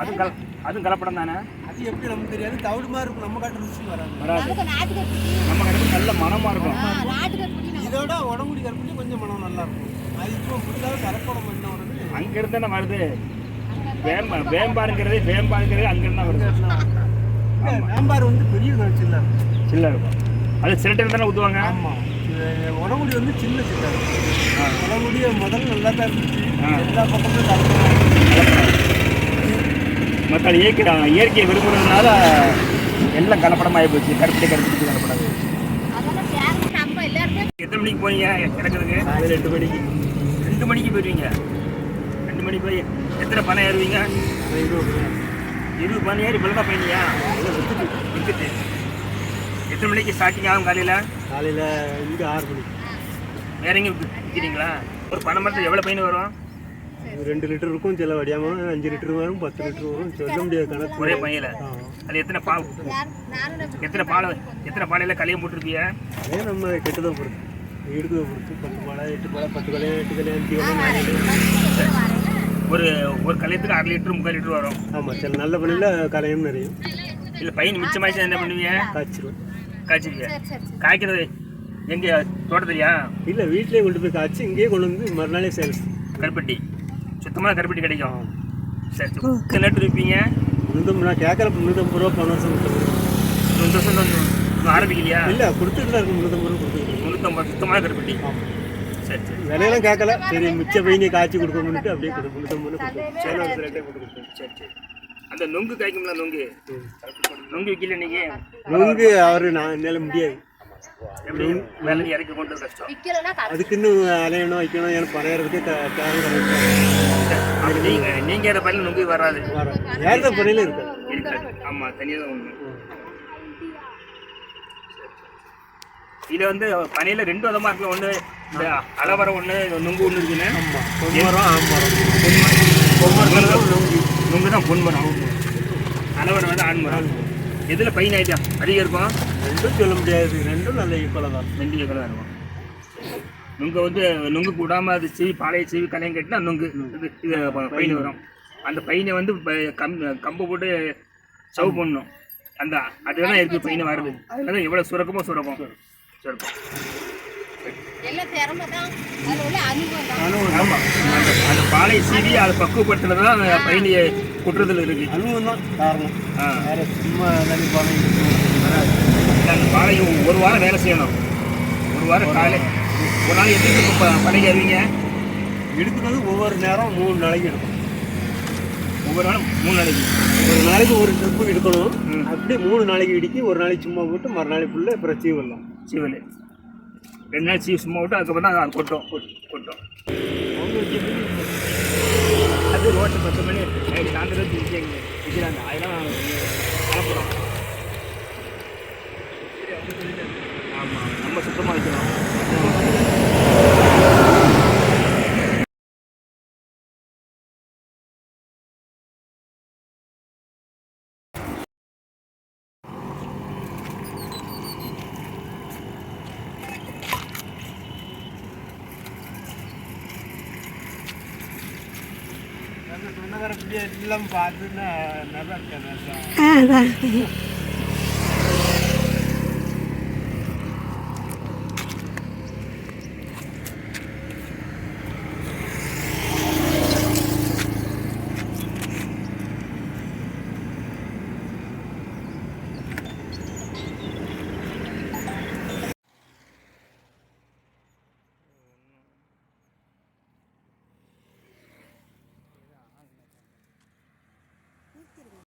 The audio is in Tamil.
அதுவும் கல அதுவும் கலப்படம் தானே? அது எப்படி நமக்கு தெரியாது. தவிடு மாதிரி இருக்கும். நம்ம காட்டு ருசி வராது. வராது. நம்ம கடைக்கு நல்ல மனமாக இருக்கும். இதோட உடம்புடி கருப்பட்டி கொஞ்சம் மனம் நல்லா இருக்கும். அது இப்போ புதுசாக கலப்படம் பண்ண உடனே அங்க இருந்து தானே வருது? வேம்பா வேம்பாருங்கிறது வேம்பாருங்கிறது அங்க இருந்தா வருது. சாம்பார் வந்து பெரிய கழிச்சில்ல சில்ல இருக்கும். அது சில டைம் தானே ஊற்றுவாங்க ஆமாம் உடம்புடி வந்து சின்ன சின்ன உடம்புடிய முதல்ல நல்லா தான் இருந்துச்சு. எல்லா பக்கமும் மக்கள் இயற்கை இயற்கையை விரும்புறதுனால எல்லாம் கலப்படமாகி போச்சு. கருப்பட்டி கருப்பட்டி கலப்படாது எத்தனை மணிக்கு போனீங்க? கிடக்குதுக்கு காலையில் ரெண்டு மணிக்கு. ரெண்டு மணிக்கு போயிருவீங்க? ரெண்டு மணிக்கு போய் எத்தனை பணம் ஏறுவீங்க? இருபது. பணம் ஏறி தான் பயணியா வித்துட்டு. எத்தனை மணிக்கு ஸ்டார்டிங் ஆகும் காலையில்? காலையில் இங்கே ஆறு மணிக்கு வேற எங்கே விற்கிறீங்களா ஒரு பணம் மட்டும் எவ்வளோ பயணம் வரும் ரெண்டு லிட்டர் இருக்கும் சில வடியாமல் அஞ்சு லிட்டர் வரும் பத்து லிட்டர் வரும் சொல்ல முடியாது கணக்கு. ஒரே பையில. அது எத்தனை பால்? எத்தனை பால் எத்தனை பாலையில் கலையை போட்டிருப்பீங்க? அதே நம்ம கெட்டதை பொறுத்து. எடுக்கிறத பொறுத்து பத்து மழை எட்டு மழை பத்து கலை எட்டு கலை அஞ்சு கலை நாலு கலை ஒரு ஒரு கலையத்துக்கு அரை லிட்டர் முக்கால் லிட்டர் வரும். ஆமாம் சில நல்ல பணியில் கலையும் நிறைய இல்லை பையன் மிச்சமாயிடுச்சு என்ன பண்ணுவீங்க? காய்ச்சிருவேன் சரி காய்க்கிறது எங்கே? தோட்டத்துலையா? இல்லை வீட்டிலேயே கொண்டு போய் காய்ச்சி இங்கேயே கொண்டு வந்து மறுநாளே சேல்ஸ். கருப்பட்டி. சுத்தமான கருப்பட்டி கிடைக்கும். சரி எத்தனை லிட்டர் விற்பீங்க? முன்னூத்தம்பது நான் கேட்குற முந்நூற்றம்பது ரூபா போன வருஷம் இந்த வருஷம் இன்னும் ஆரம்பிக்கலையா? இல்லை கொடுத்துட்டு தான் இருக்கு முந்நூற்றம்பது ரூபா கொடுத்துருக்கேன் முந்நூற்றம்பது சுத்தமான கருப்பட்டி. சரி சரி. விலையெல்லாம் கேட்கல. சரி மிச்ச பையனை காய்ச்சி கொடுக்கணும்னுட்டு அப்படியே கொடு முந்நூற்றம்பது சரி சரி. அந்த நொங்கு காய்க்கும்ல நொங்கு? நொங்கு விற்கல இன்னைக்கு நொங்கு அவர் நான் என்னால் முடியாது. எப்படி? வேலை இறக்கி கொண்டு கஷ்டம். விற்கலைன்னா கஷ்டம். அதுக்கு இன்னும் அலையணும் வைக்கணும் எனக்கு பணையறதுக்கு தேவை நீங்க நீங்க அந்த பையன் நொங்கு வராது. வரும் ஏறத பணையில இருக்கு இருக்காது. ஆமா தனியாக தான் ஒன்று இதுல வந்து பனையில ரெண்டு விதமா இருக்குல்ல. ஒண்ணு இந்த அலவரம் ஒண்ணு நொங்கு ஒண்ணு இருக்குன்னு. ஆமாம் பொன்மரம் ஆமரம் பொன்மரம் நொங்கு. தான் பொன்மரம் அலவரம் வந்து ஆண்மரம் எதுல பையன் ஆயிட்டா அதிகம் இருக்கும் ரெண்டும் சொல்ல முடியாது. ரெண்டும் நல்ல ஈக்குவலாக தான். ரெண்டு ஏக்கரா இருக்கும். நுங்கு வந்து நுங்கு கூடாம அது சீவி பாலையை சீவி கலையம் கட்டினா நுங்கு. இது இது பையன் வரும். அந்த பையனை வந்து ப- கம் கம்பு போட்டு சவு பண்ணணும். அந்த அதுதான் இருக்கு பையனை வருது அதான் எவ்வளவு சுரக்கமோ. சுரக்கும். சுரக்கும். எல்லாம் திறமை தான். அதில் உள்ள அனுபவம் தான். ஆமா அந்த பாலையை சீவி அதை பக்குவப்படுத்துறது தான் அந்த பையனை குட்டுறதுல இருக்கு. அதுவும் தான் காரணம். ஆ. வேற சும்மா தண்ணி பானை அந்த பாலையை ஒரு வாரம் வேலை செய்யணும். ஒரு வாரம் காலை ஒரு நாள் எப்படி பணிக்கு அறிவிங்க? எடுக்கிறது ஒவ்வொரு நேரம் மூணு நாளைக்கு எடுக்கணும். ஒவ்வொரு நாளும் மூணு நாளைக்கு. ஒரு நாளைக்கு ஒரு ட்ரிப்பு எடுக்கணும். அப்படியே மூணு நாளைக்கு இடிக்கி ஒரு நாளைக்கு சும்மா போட்டு மறுநாளைக்கு ஃபுல்லாக அப்புறம் சீவ் வரலாம் சீவல். ரெண்டு நாள் சும்மா விட்டு அதுக்கப்புறம் தான் அது கொட்டோம். கொட்டோம். அது ரோட்டு பத்து மணி நைட்டு சாயந்தரம் விற்கிறாங்க விற்கிறாங்க அதெல்லாம் கலப்புறோம் ஆமாம் நம்ம சுத்தமாக வைக்கணும் அதான்